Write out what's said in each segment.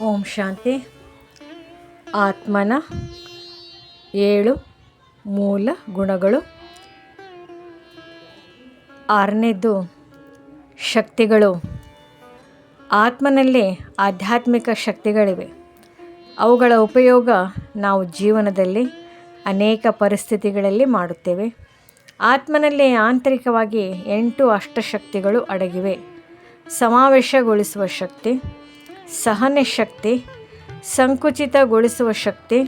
ಓಂ ಶಾಂತಿ. ಆತ್ಮನ ಏಳು ಮೂಲ ಗುಣಗಳು. ಆರನೇದು ಶಕ್ತಿಗಳು. ಆತ್ಮನಲ್ಲಿ ಆಧ್ಯಾತ್ಮಿಕ ಶಕ್ತಿಗಳಿವೆ. ಅವುಗಳ ಉಪಯೋಗ ನಾವು ಜೀವನದಲ್ಲಿ ಅನೇಕ ಪರಿಸ್ಥಿತಿಗಳಲ್ಲಿ ಮಾಡುತ್ತೇವೆ. ಆತ್ಮನಲ್ಲಿ ಆಂತರಿಕವಾಗಿ ಎಂಟು ಅಷ್ಟಶಕ್ತಿಗಳು ಅಡಗಿವೆ. ಸಮಾವೇಶಗೊಳಿಸುವ ಶಕ್ತಿ ಸಹನೆ ಶಕ್ತಿ ಸಂಕುಚಿತಗೊಳಿಸುವ ಶಕ್ತಿ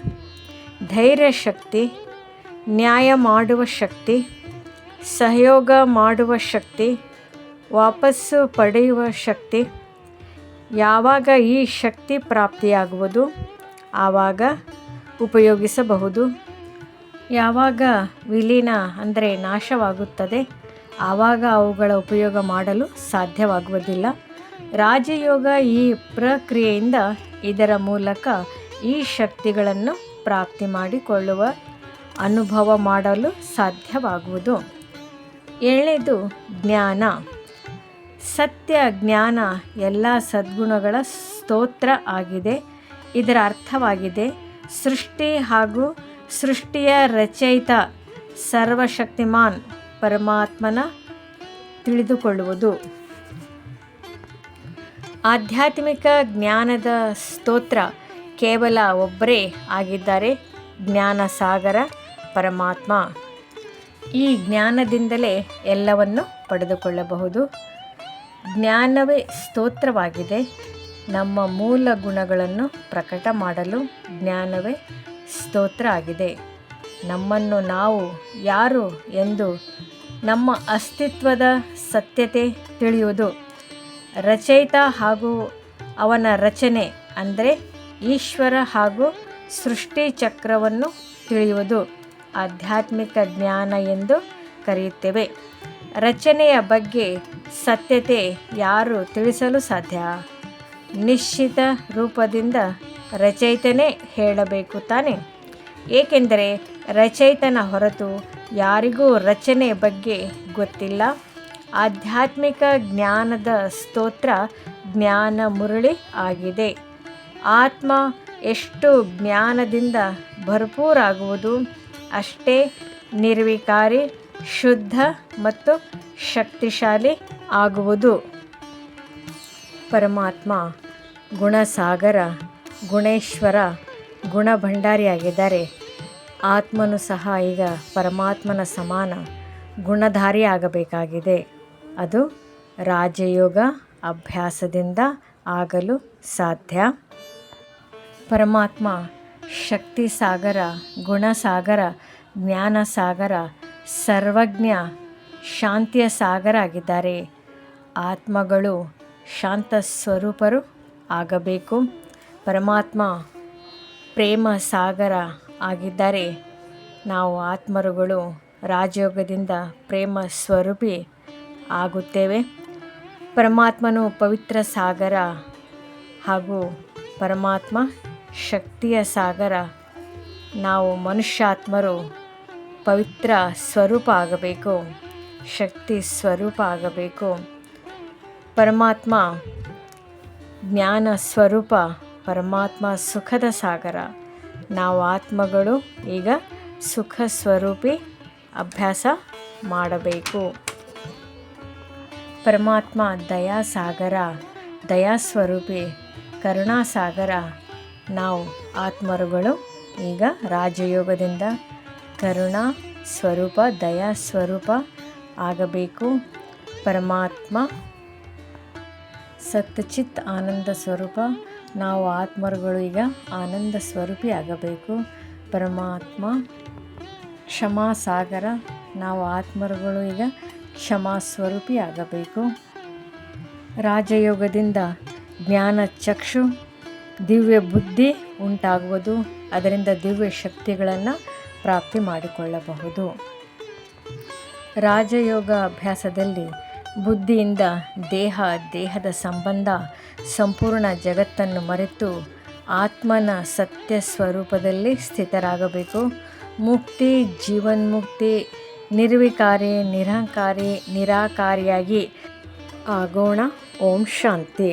ಧೈರ್ಯ ಶಕ್ತಿ ನ್ಯಾಯ ಮಾಡುವ ಶಕ್ತಿ, ಸಹಯೋಗ ಮಾಡುವ ಶಕ್ತಿ, ವಾಪಸ್ಸು ಪಡೆಯುವ ಶಕ್ತಿ. ಯಾವಾಗ ಈ ಶಕ್ತಿ ಪ್ರಾಪ್ತಿಯಾಗುವುದು, ಆವಾಗ ಉಪಯೋಗಿಸಬಹುದು. ಯಾವಾಗ ವಿಲೀನ ಅಂದರೆ ನಾಶವಾಗುತ್ತದೆ, ಆವಾಗ ಅವುಗಳ ಉಪಯೋಗ ಮಾಡಲು ಸಾಧ್ಯವಾಗುವುದಿಲ್ಲ. ರಾಜಯೋಗ ಈ ಪ್ರಕ್ರಿಯೆಯಿಂದ ಇದರ ಮೂಲಕ ಈ ಶಕ್ತಿಗಳನ್ನು ಪ್ರಾಪ್ತಿ ಮಾಡಿಕೊಳ್ಳುವ ಅನುಭವ ಮಾಡಲು ಸಾಧ್ಯವಾಗುವುದು. ಏಳನೇದು, ಜ್ಞಾನ. ಸತ್ಯ, ಜ್ಞಾನ ಎಲ್ಲ ಸದ್ಗುಣಗಳ ಸ್ತೋತ್ರ ಆಗಿದೆ. ಇದರ ಅರ್ಥವಾಗಿದೆ, ಸೃಷ್ಟಿ ಹಾಗೂ ಸೃಷ್ಟಿಯ ರಚಯಿತ ಸರ್ವಶಕ್ತಿಮಾನ್ ಪರಮಾತ್ಮನ ತಿಳಿದುಕೊಳ್ಳುವುದು. ಆಧ್ಯಾತ್ಮಿಕ ಜ್ಞಾನದ ಸ್ತೋತ್ರ ಕೇವಲ ಒಬ್ಬರೇ ಆಗಿದ್ದಾರೆ ಜ್ಞಾನ ಸಾಗರ ಪರಮಾತ್ಮ. ಈ ಜ್ಞಾನದಿಂದಲೇ ಎಲ್ಲವನ್ನು ಪಡೆದುಕೊಳ್ಳಬಹುದು. ಜ್ಞಾನವೇ ಸ್ತೋತ್ರವಾಗಿದೆ. ನಮ್ಮ ಮೂಲ ಗುಣಗಳನ್ನು ಪ್ರಕಟ ಮಾಡಲು ಜ್ಞಾನವೇ ಸ್ತೋತ್ರ ಆಗಿದೆ. ನಮ್ಮನ್ನು ನಾವು ಯಾರು ಎಂದು ನಮ್ಮ ಅಸ್ತಿತ್ವದ ಸತ್ಯತೆ ತಿಳಿಯುವುದು. ರಚಯಿತ ಹಾಗೂ ಅವನ ರಚನೆ ಅಂದರೆ ಈಶ್ವರ ಹಾಗೂ ಸೃಷ್ಟಿ ಚಕ್ರವನ್ನು ತಿಳಿಯುವುದು. ಆಧ್ಯಾತ್ಮಿಕ ಜ್ಞಾನ ಎಂದು ಕರೆಯುತ್ತೇವೆ. ರಚನೆಯ ಬಗ್ಗೆ ಸತ್ಯತೆ ಯಾರು ತಿಳಿಸಲು ಸಾಧ್ಯ? ನಿಶ್ಚಿತ ರೂಪದಿಂದ ರಚಯಿತನೇ ಹೇಳಬೇಕು ತಾನೆ. ಏಕೆಂದರೆ ರಚಯಿತನ ಹೊರತು ಯಾರಿಗೂ ರಚನೆ ಬಗ್ಗೆ ಗೊತ್ತಿಲ್ಲ. ಆಧ್ಯಾತ್ಮಿಕ ಜ್ಞಾನದ ಸ್ತೋತ್ರ ಜ್ಞಾನ ಮುರಳಿ ಆಗಿದೆ. ಆತ್ಮ ಎಷ್ಟು ಜ್ಞಾನದಿಂದ ಭರ್ಪೂರಾಗುವುದು ಅಷ್ಟೇ ನಿರ್ವಿಕಾರಿ, ಶುದ್ಧ ಮತ್ತು ಶಕ್ತಿಶಾಲಿ ಆಗುವುದು. ಪರಮಾತ್ಮ ಗುಣಸಾಗರ, ಗುಣೇಶ್ವರ, ಗುಣಭಂಡಾರಿಯಾಗಿದ್ದಾರೆ. ಆತ್ಮನು ಸಹ ಈಗ ಪರಮಾತ್ಮನ ಸಮಾನ ಗುಣಧಾರಿ ಆಗಬೇಕಾಗಿದೆ ಅದು ರಾಜಯೋಗ ಅಭ್ಯಾಸದಿಂದ ಆಗಲು ಸಾಧ್ಯ. ಪರಮಾತ್ಮ, ಶಕ್ತಿ ಸಾಗರ ಗುಣಸಾಗರ ಜ್ಞಾನ ಸಾಗರ, ಸರ್ವಜ್ಞ, ಶಾಂತಿಯ ಸಾಗರ ಆಗಿದ್ದಾರೆ. ಆತ್ಮಗಳು ಶಾಂತ ಸ್ವರೂಪರು ಆಗಬೇಕು. ಪರಮಾತ್ಮ ಪ್ರೇಮ ಸಾಗರ ಆಗಿದ್ದಾರೆ. ನಾವು ಆತ್ಮರುಗಳು ರಾಜಯೋಗದಿಂದ ಪ್ರೇಮ ಸ್ವರೂಪಿ ಆಗುತ್ತೇವೆ. ಪರಮಾತ್ಮನು ಪವಿತ್ರ ಸಾಗರ ಹಾಗೂ ಪರಮಾತ್ಮ ಶಕ್ತಿಯ ಸಾಗರ. ನಾವು ಮನುಷ್ಯಾತ್ಮರು ಪವಿತ್ರ ಸ್ವರೂಪ ಆಗಬೇಕು, ಶಕ್ತಿ ಸ್ವರೂಪ ಆಗಬೇಕು. ಪರಮಾತ್ಮ ಜ್ಞಾನ ಸ್ವರೂಪ, ಪರಮಾತ್ಮ ಸುಖದ ಸಾಗರ. ನಾವು ಆತ್ಮಗಳು ಈಗ ಸುಖ ಸ್ವರೂಪಿ ಅಭ್ಯಾಸ ಮಾಡಬೇಕು. ಪರಮಾತ್ಮ ದಯಾಸಾಗರ, ದಯಾಸ್ವರೂಪಿ, ಕರುಣಾಸಾಗರ. ನಾವು ಆತ್ಮರುಗಳು, ಈಗ ರಾಜಯೋಗದಿಂದ ಕರುಣಾ ಸ್ವರೂಪ ದಯಾ ಸ್ವರೂಪ ಆಗಬೇಕು. ಪರಮಾತ್ಮ ಸತ್ಚಿತ್ ಆನಂದ ಸ್ವರೂಪ, ನಾವು ಆತ್ಮರುಗಳು, ಈಗ ಆನಂದ ಸ್ವರೂಪಿ ಆಗಬೇಕು. ಪರಮಾತ್ಮ ಕ್ಷಮಾ ಸಾಗರ ನಾವು ಆತ್ಮರುಗಳು ಈಗ ಕ್ಷಮಾ ಸ್ವರೂಪಿ ಆಗಬೇಕು. ರಾಜಯೋಗದಿಂದ ಜ್ಞಾನ ಚಕ್ಷು, ದಿವ್ಯ ಬುದ್ಧಿ ಉಂಟಾಗುವುದು. ಅದರಿಂದ ದಿವ್ಯ ಶಕ್ತಿಗಳನ್ನು ಪ್ರಾಪ್ತಿ ಮಾಡಿಕೊಳ್ಳಬಹುದು. ರಾಜಯೋಗ ಅಭ್ಯಾಸದಲ್ಲಿ ಬುದ್ಧಿಯಿಂದ ದೇಹ, ದೇಹದ ಸಂಬಂಧ, ಸಂಪೂರ್ಣ ಜಗತ್ತನ್ನು ಮರೆತು ಆತ್ಮನ ಸತ್ಯ ಸ್ವರೂಪದಲ್ಲಿ ಸ್ಥಿತರಾಗಬೇಕು. ಮುಕ್ತಿ, ಜೀವನ್ಮುಕ್ತಿ ನಿರ್ವಿಕಾರಿ ನಿರಹಂಕಾರಿ ನಿರಾಕಾರಿಯಾಗಿ ಆಗೋಣ. ಓಂ ಶಾಂತಿ.